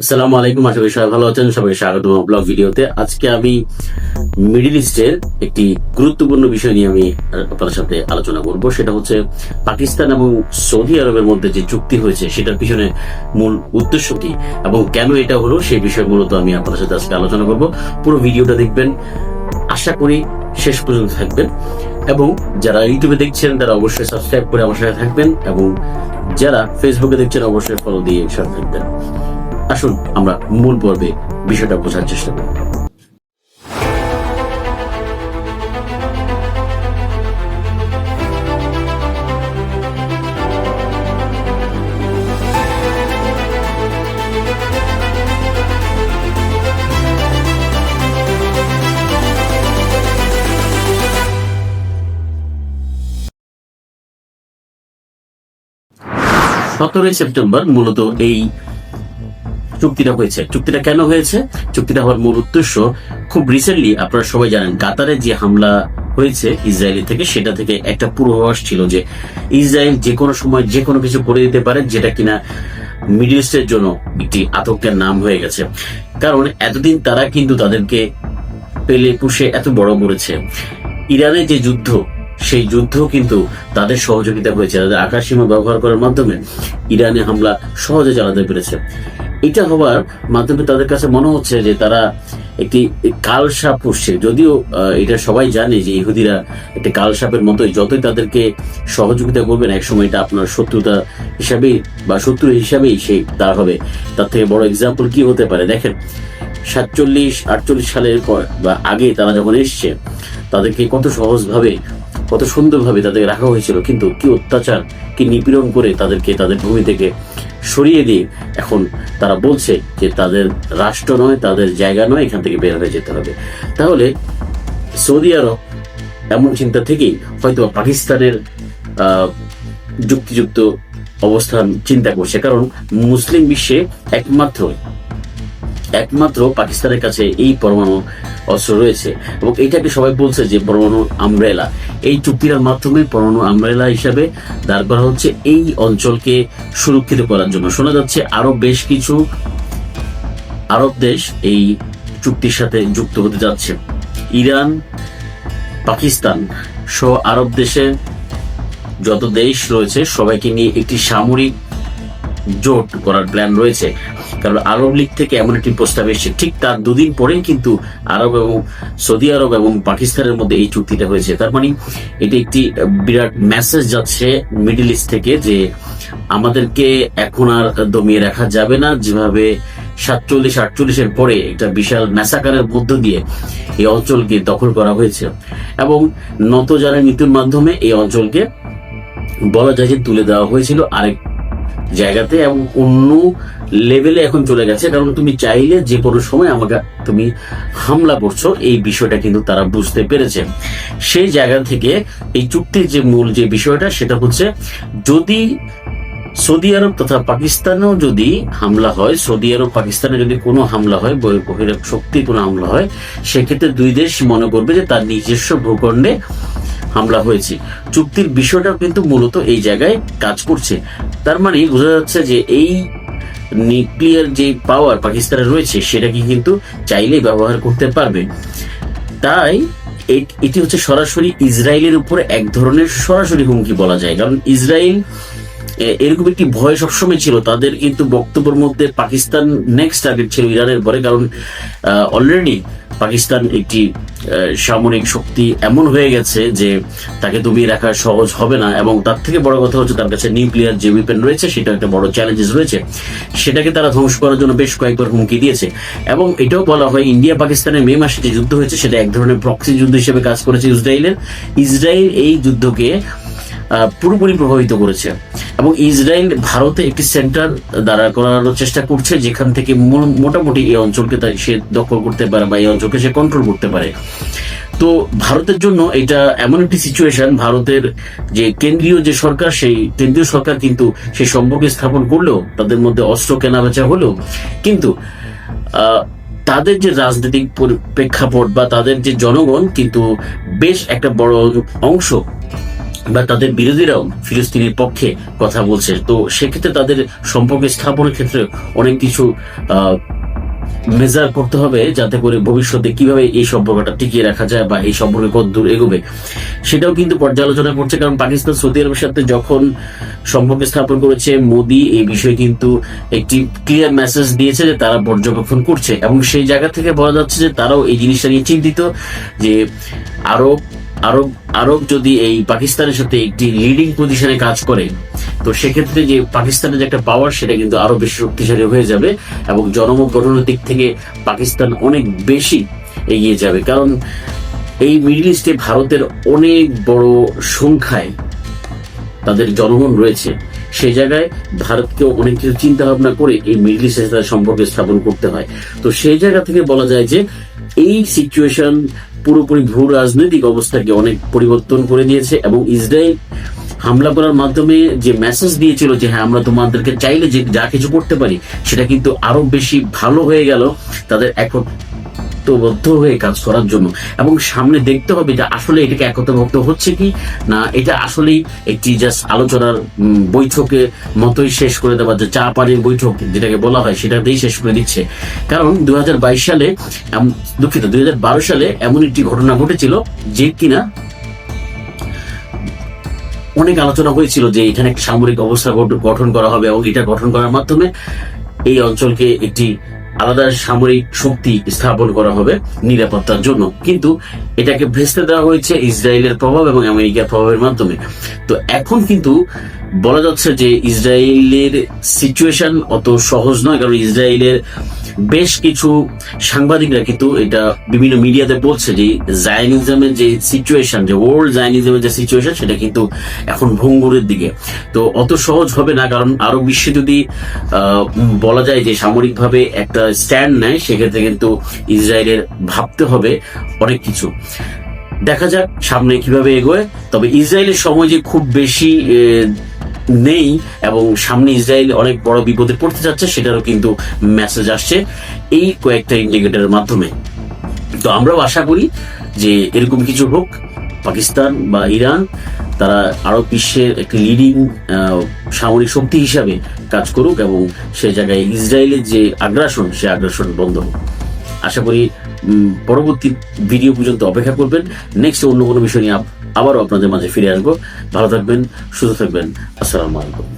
আসসালামু আলাইকুম, আশা করি সবাই ভালো আছেন। সবাই স্বাগত ব্লগ ভিডিওতে। আজকে আমি মিডিল ইস্টের একটি গুরুত্বপূর্ণ বিষয় নিয়ে আমি আপনাদের সাথে আলোচনা করব। সেটা হচ্ছে পাকিস্তান এবং সৌদি আরবের মধ্যে যে চুক্তি হয়েছে, সেটার পিছনে মূল উদ্দেশ্য কি এবং কেন এটা হলো, সেই বিষয়ে মূলত আমি আপনাদের সাথে আজকে আলোচনা করব। পুরো ভিডিওটা দেখবেন, আশা করি শেষ পর্যন্ত থাকবেন। এবং যারা ইউটিউবে দেখছেন, তারা অবশ্যই সাবস্ক্রাইব করে আমার সাথে থাকবেন এবং যারা ফেসবুকে দেখছেন, অবশ্যই ফলো দিয়ে সাথে থাকবেন। আসুন আমরা মূল পর্বে বিষয়টা বোঝার চেষ্টা করি। সতেরোই সেপ্টেম্বর মূলত এই চুক্তিটা হয়েছে। চুক্তিটা কেন হয়েছে? চুক্তিটা হওয়ার মূল উদ্দেশ্য, খুব রিসেন্টলি আপনারা সবাই জানেন, কাতারে যে হামলা হয়েছে ইসরায়েলি থেকে, সেটা থেকে একটা পূর্বাভাস ছিল যে ইসরায়েল যে কোনো সময় যে কোনো কিছু করে দিতে পারে, যেটা কিনা মিডল ইস্টের জন্য একটি আতঙ্কের নাম হয়ে গেছে। কারণ এতদিন তারা কিন্তু তাদেরকে পেলে পুষে এত বড় করেছে। ইরানের যে যুদ্ধ, সেই যুদ্ধ কিন্তু তাদের সহযোগিতা হয়েছে, তাদের আকাশ সীমা ব্যবহার করার মাধ্যমে ইরানে হামলা সহজে চালাতে পেরেছে। এটা হওয়ার মাধ্যমে তাদের কাছে মনে হচ্ছে যে তারা একটি কাল সাপ পুষছে যদিও এটা সবাই জানে যে ইহুদিরা একটি কাল সাপের মতোই যতই তাদেরকে সহযোগিতা করবেন, একসময় এটা আপনার শত্রুতা হিসাবেই বা শত্রু হিসাবেই সেই তার হবে। তার থেকে বড় এক্সাম্পল কি হতে পারে? দেখেন, সাতচল্লিশ আটচল্লিশ সালের পর বা আগে তারা যখন এসছে, তাদেরকে কত সহজভাবে কত সুন্দরভাবে তাদেরকে রাখা হয়েছিল, কিন্তু কি অত্যাচার, কি নিপীড়ন করে তাদেরকে, তাদের ভূমি থেকে সরিয়ে দিয়ে এখন তারা বলছে যে তাদের রাষ্ট্র নয়, তাদের জায়গা নয়, এখান থেকে বের হয়ে যেতে হবে। তাহলে সৌদি আরব এমন চিন্তা থেকেই হয়তো পাকিস্তানের যুক্তিযুক্ত অবস্থান চিন্তা করছে, কারণ মুসলিম বিশ্বে একমাত্র একমাত্র পাকিস্তানের কাছে এই পরমাণু অস্ত্র রয়েছে। এবং এইটাকে সবাই বলছে যে পরমাণু আমব্রেলা। এই চুক্তির মাধ্যমে পরমাণু আমব্রেলা হিসাবে দাঁড় করা হচ্ছে এই অঞ্চলকে সুরক্ষিত করার জন্য। শোনা যাচ্ছে আরও বেশ কিছু আরব দেশ এই চুক্তির সাথে যুক্ত হতে যাচ্ছে। ইরান, পাকিস্তান সহ আরব দেশে যত দেশ রয়েছে, সবাইকে নিয়ে একটি সামরিক জোট করার প্ল্যান রয়েছে। কারণ আরব লীগ থেকে এমন একটি প্রস্তাব এসেছে, ঠিক তার দুদিন পরেই কিন্তু আরব এবং সৌদি আরব এবং পাকিস্তানের মধ্যে এই চুক্তিটা হয়েছে। তার মানে এটি একটি বিরাট মেসেজ যাচ্ছে মিডল ইস্ট থেকে যে আমাদেরকে এখন আর দমিয়ে রাখা যাবে না। যেভাবে সাতচল্লিশ, আটচল্লিশের পরে একটা বিশাল ম্যাসাকারের মধ্য দিয়ে এই অঞ্চলকে দখল করা হয়েছে এবং নত যারা নীতির মাধ্যমে এই অঞ্চলকে বলা যায় যে তুলে দেওয়া হয়েছিল। আরেক জায়গাতে এবং অন্য লেভেলে এখন চলে গেছে। কারণ তুমি চাইলে যে কোনো সময় আমাকে তুমি হামলা করছ, এই বিষয়টা কিন্তু তারা বুঝতে পেরেছে। সেই জায়গা থেকে এই চুক্তির যে মূল যে বিষয়টা, সেটা হচ্ছে যদি সৌদি আরব তথা পাকিস্তানেও যদি হামলা হয়, সৌদি আরব পাকিস্তানে যদি কোনো হামলা হয় বহি- বহিরাগ শক্তি কোনো হামলা হয়, সেক্ষেত্রে দুই দেশ মনে করবে যে তার নিজস্ব ভূখণ্ডে হামলা হয়েছে। চুক্তির বিষয়টা কিন্তু মূলত এই জায়গায় কাজ করছে। তার মানে বোঝা যাচ্ছে যে এই নিউক্লিয়ার যে পাওয়ার পাকিস্তানের রয়েছে, সেটাকে কিন্তু চাইলেই ব্যবহার করতে পারবে। তাই এটি হচ্ছে সরাসরি ইসরায়েলের উপরে এক ধরনের সরাসরি হুমকি বলা যায়। কারণ ইসরায়েল এরকম একটি ভয় সবসময় ছিল। তাদের কিন্তু বক্তব্যের মধ্যে পাকিস্তান নেক্সট টার্গেট ছিল ইরানের পরে। কারণ অলরেডি পাকিস্তান একটি সামরিক শক্তি এমন হয়ে গেছে যে তাকে দমিয়ে রাখা সহজ হবে না। এবং তার থেকে বড় কথা হচ্ছে তার কাছে নিউক্লিয়ার যে উইপেন রয়েছে, সেটা একটা বড় চ্যালেঞ্জেস রয়েছে। সেটাকে তারা ধ্বংস করার জন্য বেশ কয়েকবার হুমকি দিয়েছে। এবং এটাও বলা হয় ইন্ডিয়া পাকিস্তানের মে মাসে যে যুদ্ধ হয়েছে, সেটা এক ধরনের প্রক্সি যুদ্ধ হিসেবে কাজ করেছে ইসরায়েলের। ইসরায়েল এই যুদ্ধকে পুরোপুরি প্রভাবিত করেছে। এবং ইসরায়েল ভারতে একটি সেন্টার দাঁড়া করানোর চেষ্টা করছে, যেখান থেকে মোটামুটি এই অঞ্চলকে তাই সে দখল করতে পারে বা এই অঞ্চলকে সে কন্ট্রোল করতে পারে। তো ভারতের জন্য এটা এমন একটি সিচুয়েশন ভারতের যে কেন্দ্রীয় যে সরকার, সেই কেন্দ্রীয় সরকার কিন্তু সেই সম্পর্ক স্থাপন করলেও, তাদের মধ্যে অস্ত্র কেনাবেচা হলেও, কিন্তু তাদের যে রাজনৈতিক প্রেক্ষাপট বা তাদের যে জনগণ, কিন্তু বেশ একটা বড় অংশ বা তাদের বিরোধীরাও ফিলিস্তিনের পক্ষে কথা বলছে। তো সেক্ষেত্রে তাদের সম্পর্ক স্থাপনের ক্ষেত্রে অনেক কিছু মেজার করতে হবে যাতে করে ভবিষ্যতে কীভাবে এই সম্পর্কটা টিকিয়ে রাখা যায় বা এই সম্পর্কে কত দূর এগোবে। সেটাও কিন্তু পর্যালোচনা করছে, কারণ পাকিস্তান, সৌদি আরবের সাথে যখন সম্পর্ক স্থাপন করেছে, মোদি এই বিষয়ে কিন্তু একটি ক্লিয়ার মেসেজ দিয়েছে যে তারা পর্যবেক্ষণ করছে এবং সেই জায়গা থেকে বলা যাচ্ছে যে তারাও এই জিনিসটা নিয়ে চিন্তিত যে আরব আরব আরব যদি এই পাকিস্তানের সাথে একটি লিডিং পজিশনে কাজ করে, তো সেক্ষেত্রে যে পাকিস্তানের যে একটা পাওয়ার সেটা কিন্তু আরও বেশি শক্তিশালী হয়ে যাবে এবং জনমত গঠনের দিক থেকে পাকিস্তান অনেক বেশি এগিয়ে যাবে। কারণ এই মিডল ইস্টে ভারতের অনেক বড় সংখ্যায় তাদের জনগণ রয়েছে। সেই জায়গায় ভারতকেও অনেক কিছু চিন্তা ভাবনা করে এই মিডল ইস্টের সাথে সম্পর্ক স্থাপন করতে হয়। তো সেই জায়গা থেকে বলা যায় যে এই সিচুয়েশন পুরোপুরি ভূ রাজনৈতিক অবস্থাকে অনেক পরিবর্তন করে দিয়েছে এবং ইসরায়েল হামলা করার মাধ্যমে যে মেসেজ দিয়েছিল যে হ্যাঁ আমরা তোমাদেরকে চাইলে যে, যা কিছু করতে পারি, সেটা কিন্তু আরও বেশি ভালো হয়ে গেল। তাদের একত্রবদ্ধ হয়ে কাজ করার জন্য। এবং সামনে দেখতে হবে যে আসলে এটাকে একত্রবদ্ধ হচ্ছে কি, না এটা আসলেই একটি জাস্ট আলোচনার বৈঠকে মতোই শেষ করে দেওয়া, যে চা পানির বৈঠক যেটাকে বলা হয় সেটাতেই শেষ করে দিচ্ছে। কারণ দুই হাজার বাইশ সালে দুঃখিত দুই হাজার বারো সালে এমন একটি ঘটনা ঘটেছিল যে কিনা অনেক আলোচনা হয়েছিল যে এখানে একটা সামরিক অবস্থা গঠন করা হবে এবং এটা গঠন করার মাধ্যমে এই অঞ্চলকে একটি আলাদা সামরিক শক্তি স্থাপন করা হবে নিরাপত্তার জন্য। কিন্তু এটাকে ভেস্তে দেওয়া হয়েছে ইসরায়েলের প্রভাব এবং আমেরিকার প্রভাবের মাধ্যমে। তো এখন কিন্তু বলা যাচ্ছে যে ইসরায়েলের সিচুয়েশন অত সহজ নয়, কারণ ইসরায়েলের বেশ কিছু সাংবাদিকরা কিন্তু এটা বিভিন্ন মিডিয়াতে বলছে যে জায়নিজমের যে সিচুয়েশন যে ওল্ড জায়নিজমের যে সিচুয়েশন সেটা কিন্তু এখন ভঙ্গুরের দিকে। তো অত সহজ হবে না, কারণ আরও বিশ্বে যদি বলা যায় যে সামরিকভাবে একটা স্ট্যান্ড নেয়, সেক্ষেত্রে কিন্তু ইসরায়েলের ভাবতে হবে অনেক কিছু। দেখা যাক সামনে কীভাবে এগোয়, তবে ইসরায়েলের সময় যে খুব বেশি নেই এবং সামনে ইসরায়েল অনেক বড় বিপদে পড়তে যাচ্ছে, সেটারও কিন্তু মেসেজ আসছে এই কয়েকটা ইন্ডিকেটরের মাধ্যমে। তো আমরাও আশা করি যে এরকম কিছু হোক, পাকিস্তান বা ইরান, তারা আরও বিশ্বের একটি লিডিং সামরিক শক্তি হিসাবে কাজ করুক এবং সে জায়গায় ইসরায়েলের যে আগ্রাসন, সে আগ্রাসন বন্ধ হোক। আশা করি পরবর্তী ভিডিও পর্যন্ত অপেক্ষা করবেন। নেক্সট অন্য কোনো বিষয় নিয়ে আবারও আপনাদের মাঝে ফিরে আসব। ভালো থাকবেন সুস্থ থাকবেন। আসসালামু আলাইকুম।